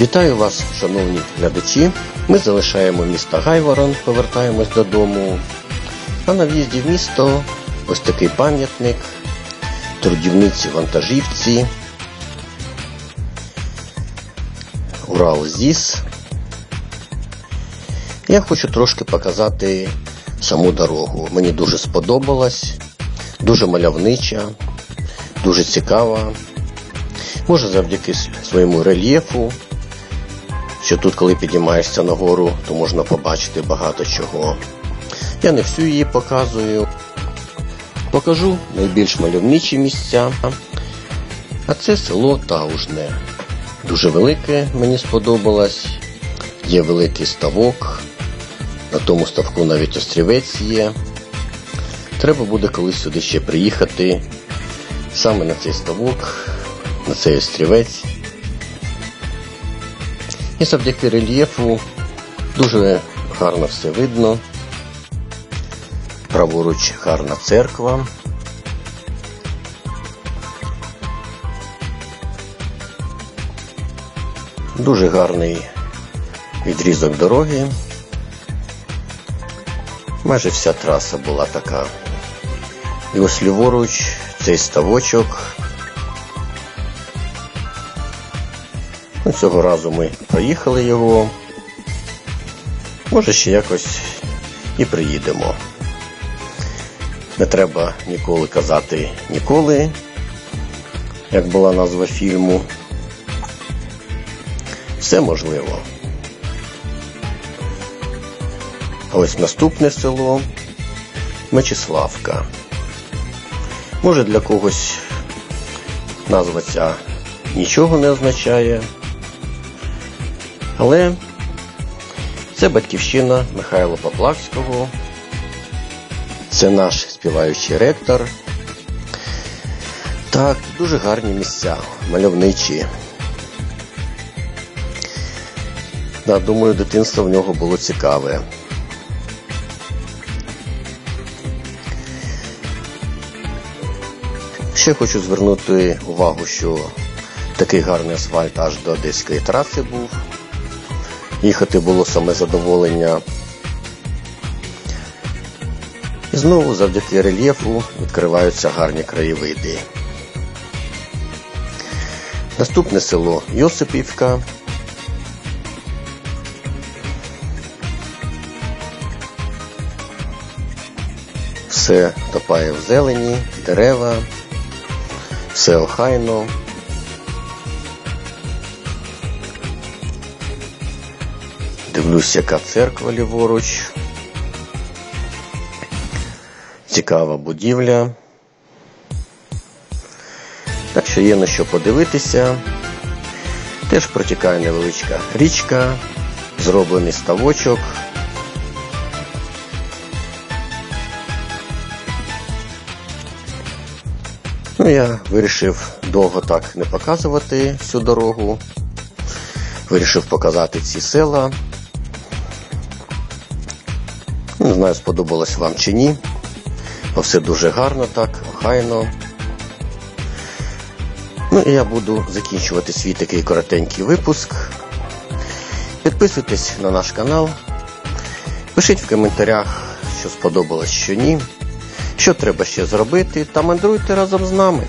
Вітаю вас, шановні глядачі. Ми залишаємо місто Гайворон, повертаємось додому. А на в'їзді в місто ось такий пам'ятник трудівниці вантажівці. Урал ЗІС. Я хочу трошки показати саму дорогу. Мені дуже сподобалась, дуже мальовнича, дуже цікава. Може завдяки своєму рельєфу, що тут, коли підіймаєшся нагору, то можна побачити багато чого. Я не всю її показую. Покажу найбільш мальовничі місця. А це село Таужне. Дуже велике, мені сподобалось. Є великий ставок. На тому ставку навіть острівець є. Треба буде колись сюди ще приїхати. Саме на цей ставок, на цей острівець. І завдяки рельєфу дуже гарно все видно. Праворуч гарна церква. Дуже гарний відрізок дороги. Майже вся траса була така. І ось ліворуч цей ставочок. Цього разу ми проїхали його. Може ще якось і приїдемо. Не треба ніколи казати ніколи, як була назва фільму. Все можливо. Ось наступне село Мечиславка. Може для когось назва ця нічого не означає, але це батьківщина Михайла Поплавського. Це наш співаючий ректор. Так, дуже гарні місця, мальовничі. Да, думаю, дитинство в нього було цікаве. Ще хочу звернути увагу, що такий гарний асфальт аж до Одеської траси був. Їхати було саме задоволення. І знову завдяки рельєфу відкриваються гарні краєвиди. Наступне село Йосипівка. Все топає в зелені, дерева, все охайно. Дивлюсь, яка церква ліворуч. Цікава будівля. Так що є на що подивитися. Теж протікає невеличка річка, зроблений ставочок. Ну, я вирішив довго так не показувати всю дорогу. Вирішив показати ці села. Не знаю, сподобалось вам чи ні. Бо все дуже гарно так, охайно. Ну і я буду закінчувати свій такий коротенький випуск. Підписуйтесь на наш канал. Пишіть в коментарях, що сподобалось, що ні. Що треба ще зробити, та мандруйте разом з нами.